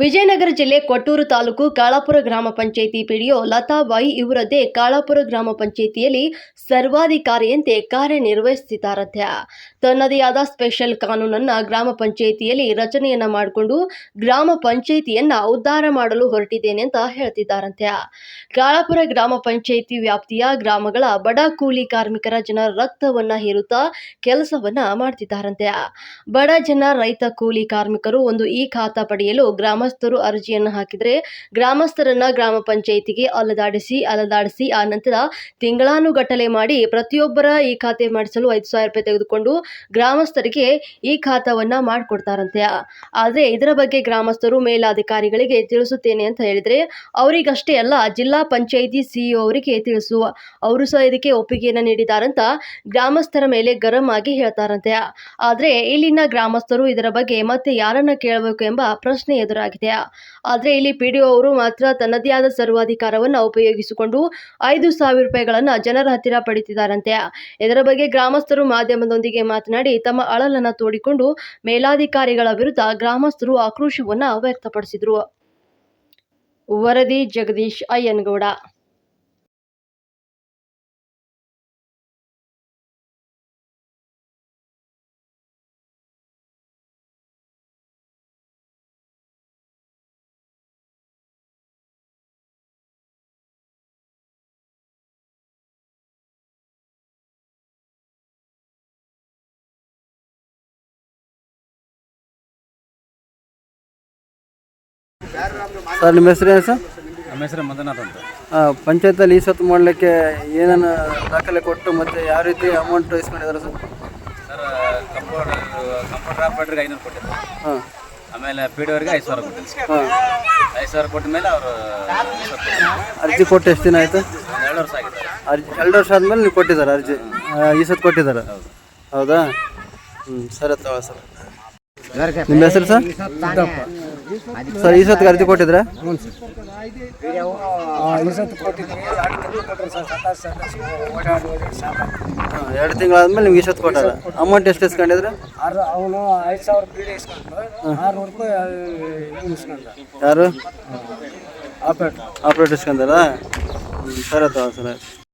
ವಿಜಯನಗರ ಜಿಲ್ಲೆ ಕೊಟ್ಟೂರು ತಾಲೂಕು ಕಾಳಾಪುರ ಗ್ರಾಮ ಪಂಚಾಯಿತಿ ಪಿಡಿಒ ಲತಾಬಾಯಿ ಇವರದ್ದೇ ಕಾಳಾಪುರ ಗ್ರಾಮ ಪಂಚಾಯಿತಿಯಲ್ಲಿ ಸರ್ವಾಧಿಕಾರಿಯಂತೆ ಕಾರ್ಯನಿರ್ವಹಿಸುತ್ತಿದ್ದಾರಂತೆ. ತನ್ನದೇ ಆದ ಸ್ಪೆಷಲ್ ಕಾನೂನನ್ನ ಗ್ರಾಮ ಪಂಚಾಯಿತಿಯಲ್ಲಿ ರಚನೆಯನ್ನ ಮಾಡಿಕೊಂಡು ಗ್ರಾಮ ಪಂಚಾಯಿತಿಯನ್ನ ಉದ್ಧಾರ ಮಾಡಲು ಹೊರಟಿದ್ದೇನೆ ಅಂತ ಹೇಳ್ತಿದ್ದಾರಂತೆ. ಕಾಳಾಪುರ ಗ್ರಾಮ ಪಂಚಾಯಿತಿ ವ್ಯಾಪ್ತಿಯ ಗ್ರಾಮಗಳ ಬಡ ಕೂಲಿ ಕಾರ್ಮಿಕರ ಜನರ ರಕ್ತವನ್ನ ಹೀರುತ್ತಾ ಕೆಲಸವನ್ನ ಮಾಡ್ತಿದ್ದಾರಂತೆ. ಬಡ ಜನ ರೈತ ಕೂಲಿ ಕಾರ್ಮಿಕರು ಒಂದು ಈ ಖಾತಾ ಪಡೆಯಲು ಗ್ರಾಮಸ್ಥರು ಅರ್ಜಿಯನ್ನು ಹಾಕಿದರೆ ಗ್ರಾಮಸ್ಥರನ್ನ ಗ್ರಾಮ ಪಂಚಾಯಿತಿಗೆ ಅಲದಾಡಿಸಿ ಅಲದಾಡಿಸಿ ಆ ನಂತರ ತಿಂಗಳಾನುಗಟ್ಟಲೆ ಮಾಡಿ ಪ್ರತಿಯೊಬ್ಬರ ಈ ಖಾತೆ ಮಾಡಿಸಲು ಐದು ಸಾವಿರ ರೂಪಾಯಿ ತೆಗೆದುಕೊಂಡು ಗ್ರಾಮಸ್ಥರಿಗೆ ಈ ಖಾತಾವನ್ನ ಮಾಡಿಕೊಡ್ತಾರಂತೆ. ಆದರೆ ಇದರ ಬಗ್ಗೆ ಗ್ರಾಮಸ್ಥರು, ಮೇಲಾಧಿಕಾರಿಗಳಿಗೆ ತಿಳಿಸುತ್ತೇನೆ ಅಂತ ಹೇಳಿದ್ರೆ ಅವರಿಗಷ್ಟೇ ಅಲ್ಲ, ಜಿಲ್ಲಾ ಪಂಚಾಯಿತಿ ಸಿಇಒ ಅವರಿಗೆ ತಿಳಿಸು. ಅವರು ಸಹ ಇದಕ್ಕೆ ಒಪ್ಪಿಗೆಯನ್ನು ನೀಡಿದಾರಂತ ಗ್ರಾಮಸ್ಥರ ಮೇಲೆ ಗರಂ ಆಗಿ ಹೇಳ್ತಾರಂತೆ. ಆದರೆ ಇಲ್ಲಿನ ಗ್ರಾಮಸ್ಥರು ಇದರ ಬಗ್ಗೆ ಮತ್ತೆ ಯಾರನ್ನ ಕೇಳಬೇಕು ಎಂಬ ಪ್ರಶ್ನೆ ಎದುರಾಗಿದೆ. ಆದರೆ ಇಲ್ಲಿ ಪಿ ಡಿ ಅವರು ಮಾತ್ರ ತನ್ನದೇ ಆದ ಸರ್ವಾಧಿಕಾರವನ್ನು ಉಪಯೋಗಿಸಿಕೊಂಡು ಐದು ಸಾವಿರ ರೂಪಾಯಿಗಳನ್ನು ಜನರ ಹತ್ತಿರ ಪಡಿತಿದ್ದಾರಂತೆ. ಇದರ ಬಗ್ಗೆ ಗ್ರಾಮಸ್ಥರು ಮಾಧ್ಯಮದೊಂದಿಗೆ ಮಾತನಾಡಿ ತಮ್ಮ ಅಳಲನ್ನು ತೋಡಿಕೊಂಡು ಮೇಲಾಧಿಕಾರಿಗಳ ವಿರುದ್ಧ ಗ್ರಾಮಸ್ಥರು ಆಕ್ರೋಶವನ್ನು ವ್ಯಕ್ತಪಡಿಸಿದರು. ವರದಿ ಜಗದೀಶ್ ಅಯ್ಯನಗೌಡ. ಸರ್ ನಿಮ್ಮ ಹೆಸರು ಏನು ಸರ್? ನಮ್ಮ ಹೆಸರು ಮಂಜುನಾಥ್ ಅಂತ. ಪಂಚಾಯತಲ್ಲಿ ಈ ಸತ್ತು ಮಾಡಲಿಕ್ಕೆ ಏನೇನು ದಾಖಲೆ ಕೊಟ್ಟು ಮತ್ತು ಯಾವ ರೀತಿ ಅಮೌಂಟ್ ಇಸ್ಕೊಂಡಿದ್ದಾರೆ ಸರ್? ಸರ್ ಕಂಪೌಂಡ್ ಕಂಪೌಂಡರ್ ಆಪರೇಟರ್ಗೆ ಐನೂರು ಕೊಟ್ಟಿದ್ದೆ ಹಾಂ. ಆಮೇಲೆ ಪಿ ಡಿ ಅವ್ರಿಗೆ ಐದು ಸಾವಿರ ಕೊಟ್ಟಿದ್ದೆ ಹಾಂ. ಐದು ಸಾವಿರ ಕೊಟ್ಟ ಮೇಲೆ ಅವರು ಅರ್ಜಿ ಕೊಟ್ಟು ಎಷ್ಟು ದಿನ ಆಯಿತು? ಎರಡು ವರ್ಷ ಆಗಿದೆ. ಅರ್ಜಿ ಎರಡು ವರ್ಷ ಆದಮೇಲೆ ನೀವು ಕೊಟ್ಟಿದ್ದಾರೆ ಅರ್ಜಿ. ಈ ಸತ್ತು ಕೊಟ್ಟಿದ್ದಾರೆ. ಹೌದಾ. ಹ್ಞೂ ಸರಿ ತಗೋ ಸರ್. ನಿಮ್ಮ ಹೆಸರು ಸರ್? ಸರ್ ಈ ಸತ್ ಅರ್ಜಿ ಕೊಟ್ಟಿದ್ರ? ಎರಡು ತಿಂಗಳಾದ್ಮೇಲೆ ನಿಮ್ಗೆ ಈ ಕೊಟ್ಟಾರ ಅಮೌಂಟ್ ಎಷ್ಟು ಇಸ್ಕೊಂಡಿದ್ರೆ? ಆರು ಅವನು ಐದು ಸಾವಿರ ಬೀಡಿ ಇಸ್ಕೊಂಡು ಆರುನೂರು ರೂಪಾಯಿ ಇಸ್ಕೊಂಡ ಯಾರು? ಆಪ್ರೇಟ್ ಆಪ್ರೇಟ್ ಇಸ್ಕೊಂಡಾರ? ಸರಿ ತಗೋ ಸರ್ ಆಯ್ತು.